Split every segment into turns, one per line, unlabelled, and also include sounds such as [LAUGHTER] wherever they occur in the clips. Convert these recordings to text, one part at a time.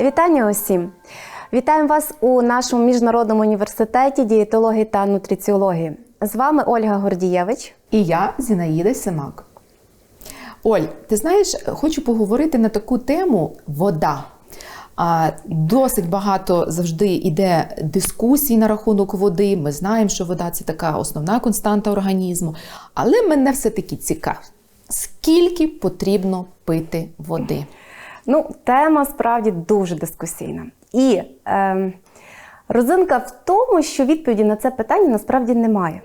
Вітання усім! Вітаємо вас у нашому міжнародному університеті дієтології та нутриціології. З вами Ольга Гордієвич.
І я Зінаїда Симак. Оль, ти знаєш, хочу поговорити на таку тему вода. А, Досить багато завжди йде дискусій на рахунок води. Ми знаємо, що вода це така основна константа організму. Але мене все-таки цікавить, скільки потрібно пити води?
Ну, тема справді дуже дискусійна. І е, розинка в тому, що відповіді на це питання насправді немає.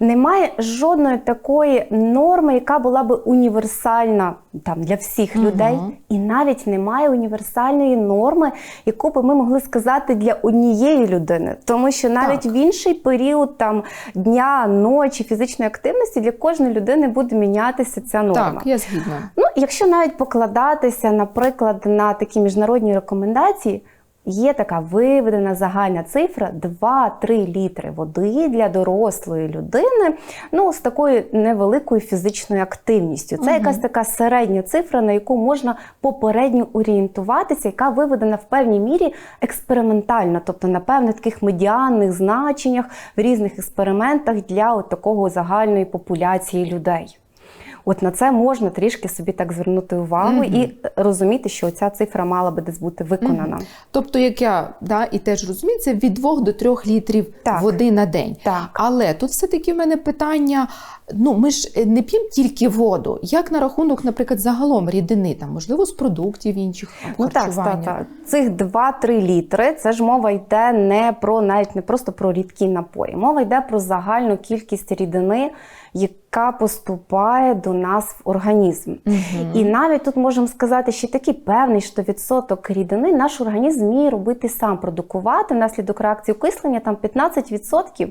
Немає жодної такої норми, яка була би універсальна там для всіх
Мгм.
людей, і навіть немає універсальної норми, яку би ми могли сказати для однієї людини. Тому що навіть
Так.
в інший період там дня, ночі, фізичної активності для кожної людини буде мінятися ця норма.
Так, я згідна.
Ну, якщо навіть покладатися, наприклад, на такі міжнародні рекомендації, є така виведена загальна цифра 2-3 літри води для дорослої людини, ну з такою невеликою фізичною активністю. Це
Мгм.
якась така середня цифра, на яку можна попередньо орієнтуватися, яка виведена в певній мірі експериментально, тобто на певних таких медіанних значеннях в різних експериментах для от такого загальної популяції людей. От на це можна трішки собі так звернути увагу
Мгм.
і розуміти, що ця цифра мала би десь бути виконана.
Тобто, як я да, і теж розумію, це від 2 до 3 літрів
Так.
води на день.
Так.
Але тут все-таки в мене питання: ну ми ж не п'ємо тільки воду. Як на рахунок, наприклад, загалом рідини, там, можливо, з продуктів інших
Ну так,
харчування?
та, та. цих 2-3 літри. Це ж мова йде не про навіть не просто про рідкі напої. Мова йде про загальну кількість рідини, яка поступає до нас в організм.
Мгм.
І навіть тут можемо сказати, що такий певний що відсоток рідини наш організм вміє робити сам, продукувати внаслідок реакції окислення, там 15%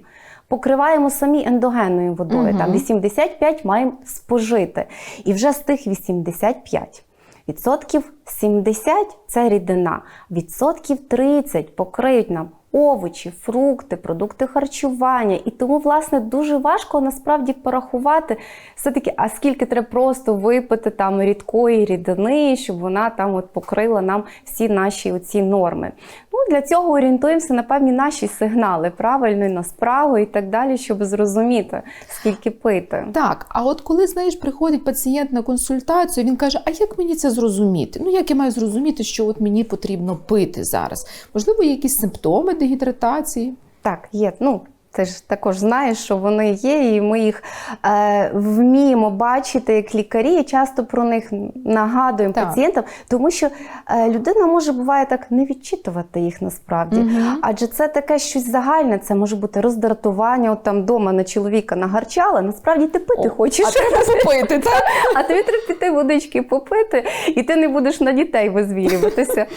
покриваємо самі ендогенною водою,
Мгм.
там 85 маємо спожити. І вже з тих 85 відсотків 70 це рідина, відсотків 30 покриють нам овочі, фрукти, продукти харчування. І тому, власне, дуже важко насправді порахувати все-таки, а скільки треба просто випити там рідкої рідини, щоб вона там от покрила нам всі наші оці норми. Ну, для цього орієнтуємося на певні наші сигнали, правильно, на справу і так далі, щоб зрозуміти, скільки пити.
Так, а от коли знаєш, приходить пацієнт на консультацію, він каже: А як мені це зрозуміти? Ну як я маю зрозуміти, що от мені потрібно пити зараз? Можливо, якісь симптоми дегідратації?
Так, є. Ну, ти ж також знаєш, що вони є, і ми їх е, вміємо бачити як лікарі, і часто про них нагадуємо
Так.
пацієнтам, тому що е, людина може буває так не відчитувати їх насправді.
Мгм.
Адже це таке щось загальне, це може бути роздратування, от там вдома на чоловіка нагарчала, насправді ти пити хочеш.
А треба попити, [LAUGHS] так?
А тобі треба піти водички попити, і ти не будеш на дітей визвірюватися. [LAUGHS]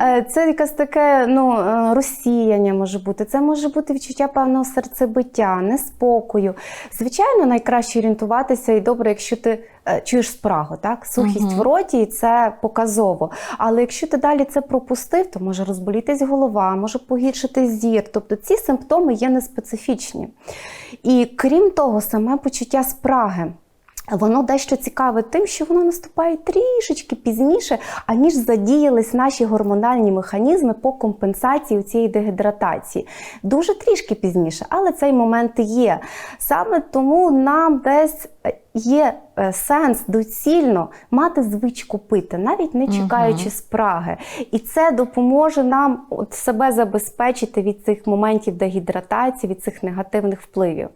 Е, Це якесь таке ну, е, розсіяння може бути. Це може бути відчуття певного серцебиття, неспокою. Звичайно, найкраще орієнтуватися і добре, якщо ти е, чуєш спрагу, так? Сухість
Мгм.
в роті, і це показово. Але якщо ти далі це пропустив, то може розболітись голова, може погіршити зір. Тобто ці симптоми є неспецифічні. І крім того, саме почуття спраги. Воно дещо цікаве тим, що воно наступає трішечки пізніше, аніж задіялись наші гормональні механізми по компенсації цієї дегідратації. Дуже трішки пізніше, але цей момент є. Саме тому нам десь є е, сенс доцільно мати звичку пити, навіть не чекаючи
Мгм.
спраги. І це допоможе нам от себе забезпечити від цих моментів дегідратації, від цих негативних впливів.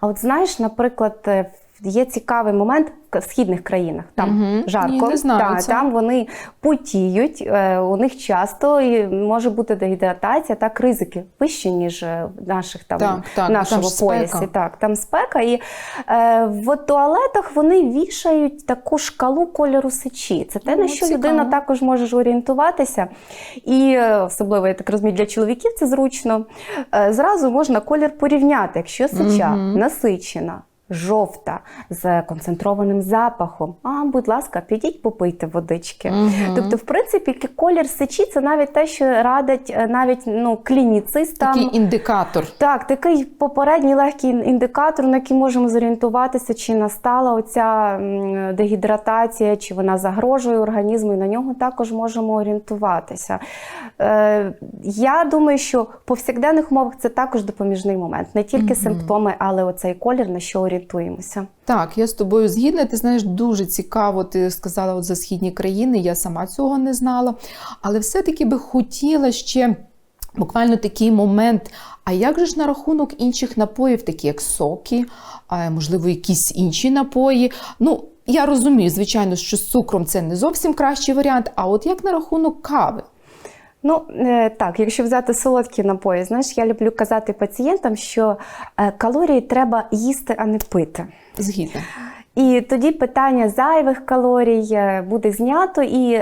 А от знаєш, наприклад, е, є цікавий момент в східних країнах. Там
Мгм.
жарко,
Ні, не знаю
Та,
це.
там вони потіють, е, у них часто і може бути дегідратація, так ризики вищі, ніж е, в наших там
Так, так,
нашого
там спека.
поясі. Так, там спека. І е, в туалетах вони вішають таку шкалу кольору сечі. Це те,
О,
на що
цікаво.
людина також може орієнтуватися. І е, особливо, я так розумію, для чоловіків це зручно. Е, Зразу можна колір порівняти, якщо сеча
Мгм.
насичена. Жовта з концентрованим запахом. А, будь ласка, підіть попийте водички.
Мгм.
Тобто, в принципі, колір сечі це навіть те, що радять е, навіть ну, клініцистам.
Такий індикатор.
Так, такий попередній легкий індикатор, на який можемо зорієнтуватися, чи настала оця дегідратація, чи вона загрожує організму, і на нього також можемо орієнтуватися. Е, я думаю, що в повсякденних умовах це також допоміжний момент, не тільки симптоми, але оцей колір, на що орієнтуємося.
Так, я з тобою згідна. Ти знаєш, дуже цікаво, ти сказала от за східні країни, я сама цього не знала. Але все-таки би хотіла ще буквально такий момент. А як же ж на рахунок інших напоїв, такі як соки, можливо, якісь інші напої? Ну, я розумію, звичайно, що з цукром це не зовсім кращий варіант. А от як на рахунок кави?
Ну е, так, якщо взяти солодкі напої, знаєш, я люблю казати пацієнтам, що е, калорії треба їсти, а не пити.
Згідно.
І тоді питання зайвих калорій е, буде знято, і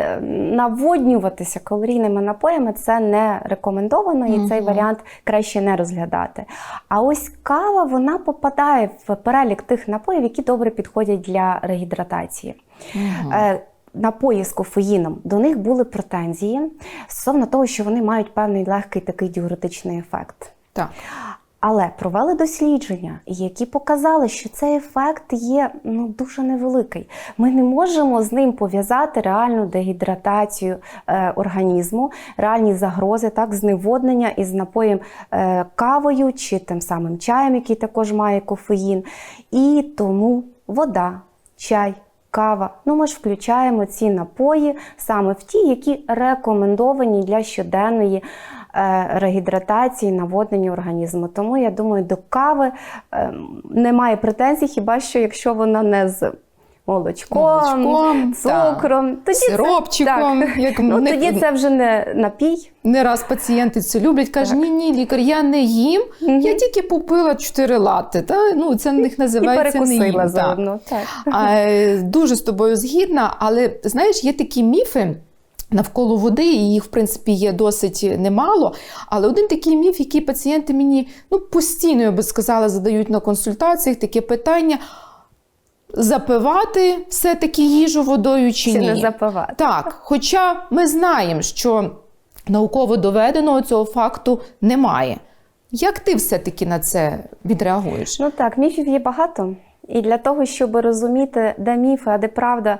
наводнюватися калорійними напоями це не рекомендовано, і цей варіант краще не розглядати. А ось кава вона попадає в перелік тих напоїв, які добре підходять для регідратації.
Мгм.
Напої з кофеїном до них були претензії стосовно того, що вони мають певний легкий такий діуретичний ефект.
Так.
Але провели дослідження, які показали, що цей ефект є ну дуже невеликий. Ми не можемо з ним пов'язати реальну дегідратацію е, організму, реальні загрози, так, зневоднення із напоєм е, кавою чи тим самим чаєм, який також має кофеїн. І тому вода, чай. Кава, ну ми ж включаємо ці напої саме в ті, які рекомендовані для щоденної е, регідратації, наводнення організму. Тому я думаю, до кави е, немає претензій, хіба що якщо вона не з молочком,
Молочком,
цукром, тоді
Сиропчиком,
це, так.
як
ну,
не-
тоді це вже не напій.
Не раз пацієнти це люблять, кажуть, ні, ні, лікар, я не їм, я тільки попила 4 лати. Та? Ну, це в них
І
називається не їм. так.
заодно. Так.
А, дуже з тобою згідна, але знаєш, є такі міфи. Навколо води, і їх, в принципі, є досить немало. Але один такий міф, який пацієнти мені ну, постійно, я би сказала, задають на консультаціях таке питання: запивати все-таки їжу водою чи,
Чи
ні?
не запивати.
Так, хоча ми знаємо, що науково доведеного цього факту немає. Як ти все-таки на це відреагуєш?
Ну так, міфів є багато. І для того, щоб розуміти, де міфи, а де правда,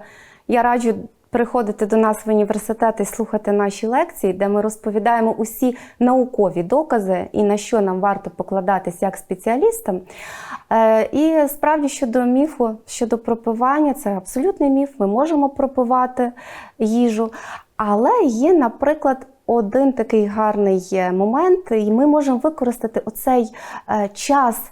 я раджу приходити до нас в університет і слухати наші лекції, де ми розповідаємо усі наукові докази і на що нам варто покладатись як спеціалістам. Е, І справді щодо міфу, щодо пропивання, це абсолютний міф. Ми можемо пропивати їжу, але є, наприклад, один такий гарний е, момент, і ми можемо використати оцей е, час.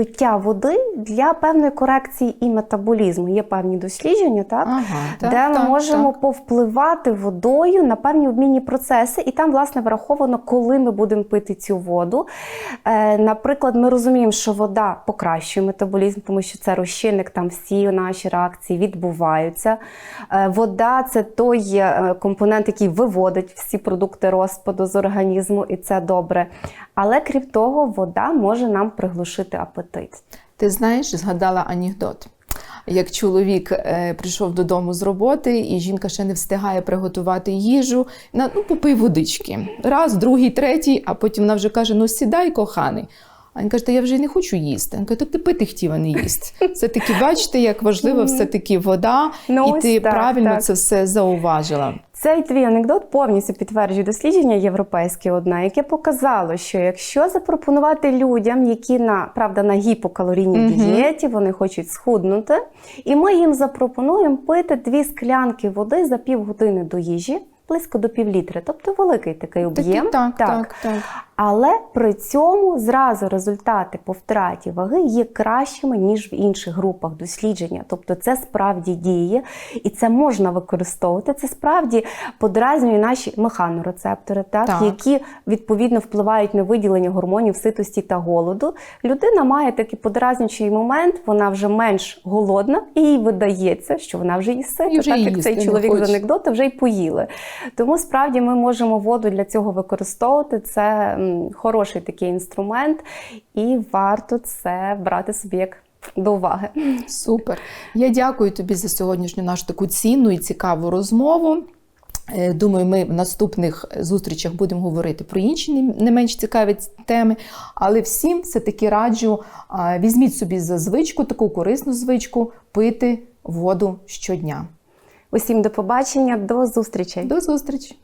Пиття води для певної корекції і метаболізму. Є певні дослідження, так,
Ага, так,
де ми
так,
можемо
так.
повпливати водою на певні обмінні процеси, і там, власне, враховано, коли ми будемо пити цю воду. Е, наприклад, ми розуміємо, що вода покращує метаболізм, тому що це розчинник, там всі наші реакції відбуваються. Е, вода це той е, компонент, який виводить всі продукти розпаду з організму, і це добре. Але крім того, вода може нам приглушити апетит.
Ти знаєш, згадала анекдот. Як чоловік е, прийшов додому з роботи, і жінка ще не встигає приготувати їжу, на, ну попий водички. Раз, другий, третій, а потім вона вже каже: Ну сідай, коханий. А він каже, та я вже не хочу їсти. Він каже, так ти пити хотів, а не їсти. Все-таки бачите, як важлива все-таки вода,
Ну,
і ти
так,
правильно
так.
це все зауважила.
Цей твій анекдот повністю підтверджує дослідження європейське одне, яке показало, що якщо запропонувати людям, які на правда на гіпокалорійній
Мгм.
дієті, вони хочуть схуднути, і ми їм запропонуємо пити дві склянки води за півгодини до їжі, близько до півлітри, тобто великий такий об'єм.
Такий, так, так, так.
Але при цьому зразу результати по втраті ваги є кращими ніж в інших групах дослідження. Тобто це справді діє, і це можна використовувати. Це справді подразнює наші механорецептори, так,
Так.
які відповідно впливають на виділення гормонів ситості та голоду. Людина має такий подразнюючий момент, вона вже менш голодна, і їй видається, що вона вже їсть сита,
І вже
так як цей чоловік
хоче.
з анекдота вже й поїли. Тому справді ми можемо воду для цього використовувати. Це хороший такий інструмент, і варто це брати собі як до уваги.
Супер. Я дякую тобі за сьогоднішню нашу таку цінну і цікаву розмову. Е, Думаю, ми в наступних зустрічах будемо говорити про інші не- не менш цікаві теми. Але всім все-таки раджу, візьміть собі за звичку, таку корисну звичку, пити воду щодня.
Усім до побачення, до зустрічей.
До зустрічі!